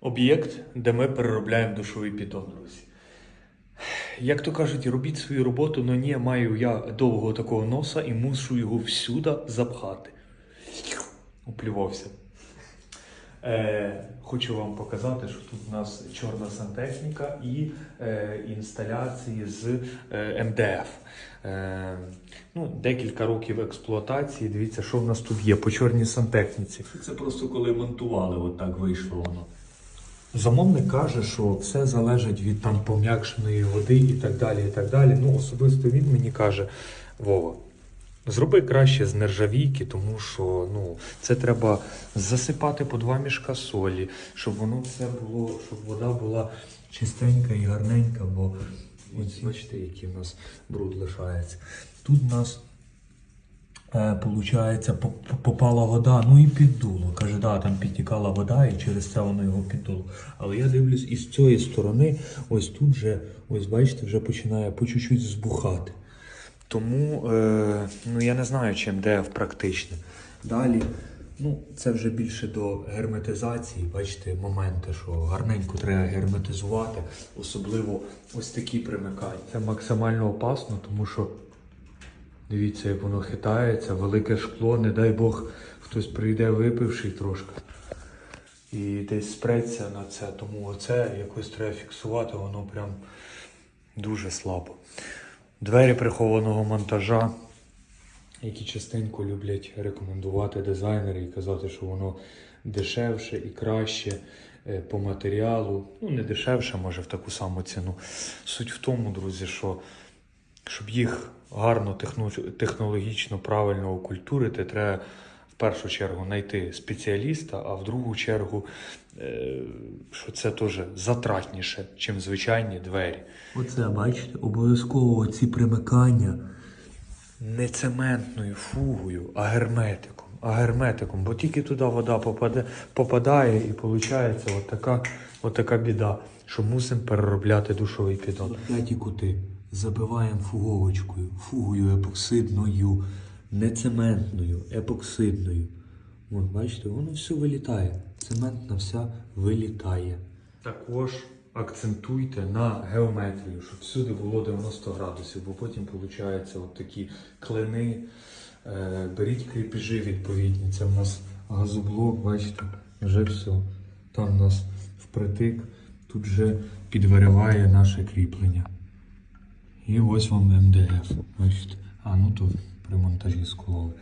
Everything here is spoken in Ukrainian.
об'єкт, де ми переробляємо душовий піддон. Як то кажуть, робіть свою роботу, але ні, маю я довгого такого носа і мушу його всюди запхати. Уплювався. Е, хочу вам показати, що тут у нас чорна сантехніка і е, інсталяції з е, МДФ. Е, ну, декілька років експлуатації. Дивіться, що в нас тут є по чорній сантехніці. Це просто коли монтували, от вийшло воно. Замовник каже, що все залежить від там пом'якшеної води і так далі. і так далі. Ну, особисто він мені каже, Вова, зроби краще з нержавійки, тому що ну, це треба засипати по два мішка солі, щоб воно все було, щоб вода була чистенька і гарненька, бо ось бачите, який в нас бруд лишається. Тут нас Получається, попала вода, ну і піддуло. Каже, да, там підтікала вода, і через це воно його піддуло. Але я дивлюсь, і з цієї сторони, ось тут вже, ось бачите, вже починає по чуть-чуть збухати. Тому е, ну, я не знаю, чим МДФ практичне. Далі, ну, це вже більше до герметизації, бачите, моменти, що гарненько треба герметизувати, особливо ось такі примикання. Це максимально опасно, тому що Дивіться, як воно хитається, велике шкло, не дай Бог, хтось прийде випивший трошки. І десь спреться на це. Тому оце якось треба фіксувати, воно прям дуже слабо. Двері прихованого монтажа, які частенько люблять рекомендувати дизайнери і казати, що воно дешевше і краще е, по матеріалу. Ну, не дешевше, може, в таку саму ціну. Суть в тому, друзі, що щоб їх гарно техно- технологічно правильно окультурити, треба в першу чергу знайти спеціаліста, а в другу чергу, е, що це теж затратніше, ніж звичайні двері. Оце, бачите, обов'язково ці примикання не цементною фугою, а герметиком. А герметиком, бо тільки туди вода попаде, попадає і виходить от така, от така біда, що мусимо переробляти душовий піддон. П'яті кути забиваємо фуговочкою, фугою епоксидною, не цементною, епоксидною. От, бачите, воно все вилітає. Цементна вся вилітає. Також акцентуйте на геометрію, щоб всюди було 90 градусів, бо потім виходить от такі клини. Е, беріть кріпежі відповідні. Це в нас газоблок, бачите, вже все. Там у нас впритик, тут вже підварюває наше кріплення. І ось вам МДФ. Бачите? А ну то при монтажі скололи.